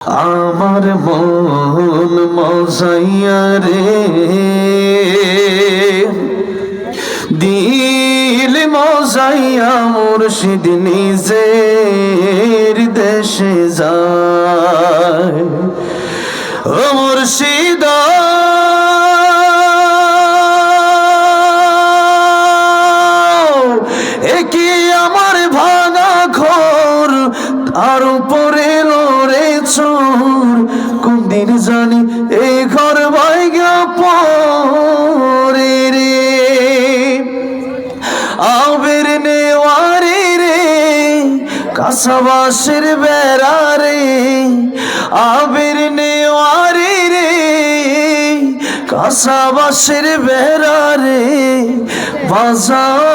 আমার মন মজাইয়া রে। দিল মজাইয়া মুর্শিদ নিজের দেশে যায়। ও মুর্শিদ। একি আমার ভাঙা ঘর, তার উপরে দিন জানি এই ঘর ভাইগা পরে রে। আবের নেওয়ারে রে কাসাবাসের বেড়া রে। আবের নেওয়ারে রে কাসাবাসের বেড়া রে। বাজার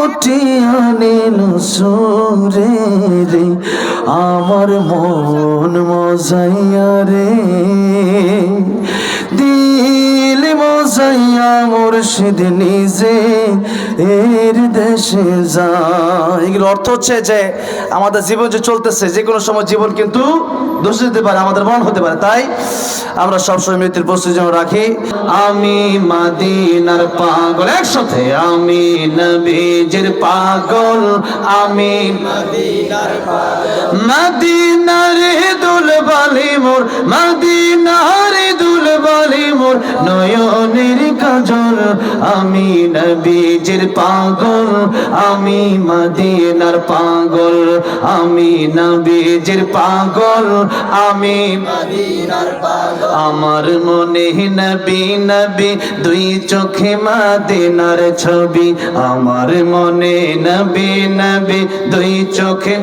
লুটিয়া নিল সুরে রে আমার মন মজাইয়া রে। দিল মজাইয়া মুর্শিদ নিজে এর দেশে যায়। এগুলো অর্থ হচ্ছে যে আমাদের জীবন যে চলতেছে, যে কোনো সময় জীবন কিন্তু দোষ দিতে পারে, আমাদের মন হতে পারে। তাই আমরা সবসময় মৃত্যুর প্রস্তুতি যেন রাখি। আমি মাদিনার পাগল, একসাথে আমি নবীজের পাগল, আমি মদিনার দুল বালি মোর মোর নয়নের কাজল, আমি নবীজের পাগল, আমি মদিনার পাগল, আমি নবীজের পাগল, আমি আমার মনে নবী নবী, দুই চোখে মদিনার ছবি। আমার মনে নবী নবী, দুই চোখে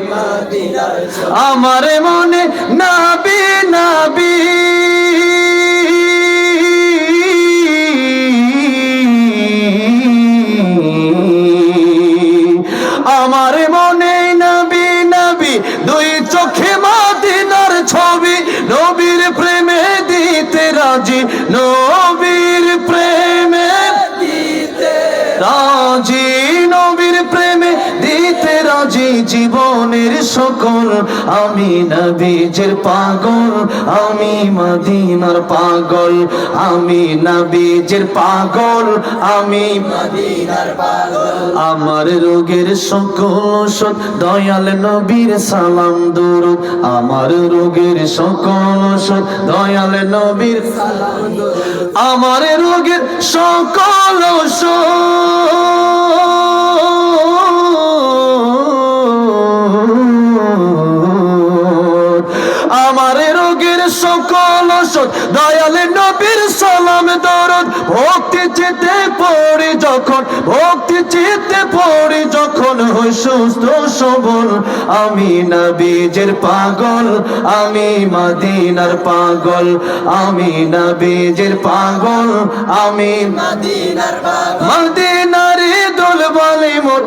আমার মনে নাবি নাবি। দুই চোখে মাদিনার ছবি নবীর প্রেমে দিতে রাজি নবীর জীবনের সকল, আমি নবীজের পাগল, আমি মদিনার পাগল, আমি নবীজের পাগল, আমি মদিনার পাগল। আমার রোগের সকল ওষুধ দয়াল নবীর সালাম দুরুদ। আমার রোগের সকল ওষুধ দয়াল নবীর সালাম আমার রোগের সকল ওষুধ সকল ওষুধ দয়ালে নবীর সালাম, দরদ, ভক্তি চিতে পড়ি যখন, ভক্তি চিতে যখন হই সুস্থ সবল। আমি নবীজের পাগল, আমি মদিনার পাগল, আমি নবীজের পাগল, আমি মদিনারে দোল বলে মোর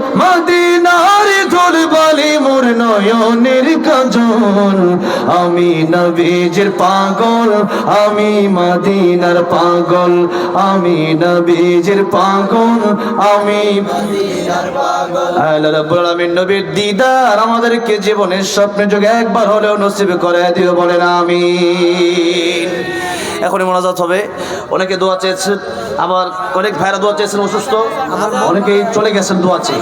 নয়নের কাজল, আমি নবীজের পাগল, আমি মদিনার পাগল, আমি নবীজের পাগল, আমি নবীর দিদার আমাদেরকে জীবনের স্বপ্নে যোগে একবার হলেও নসিব করে দিও, বলেন আমিন। এখনই মোনাজাত হবে। অনেকে দোয়া চেয়েছেন আবার অনেক ভাইরা দোয়া চেয়েছেন অসুস্থ। অনেকেই চলে গেছেন দোয়া চেয়ে।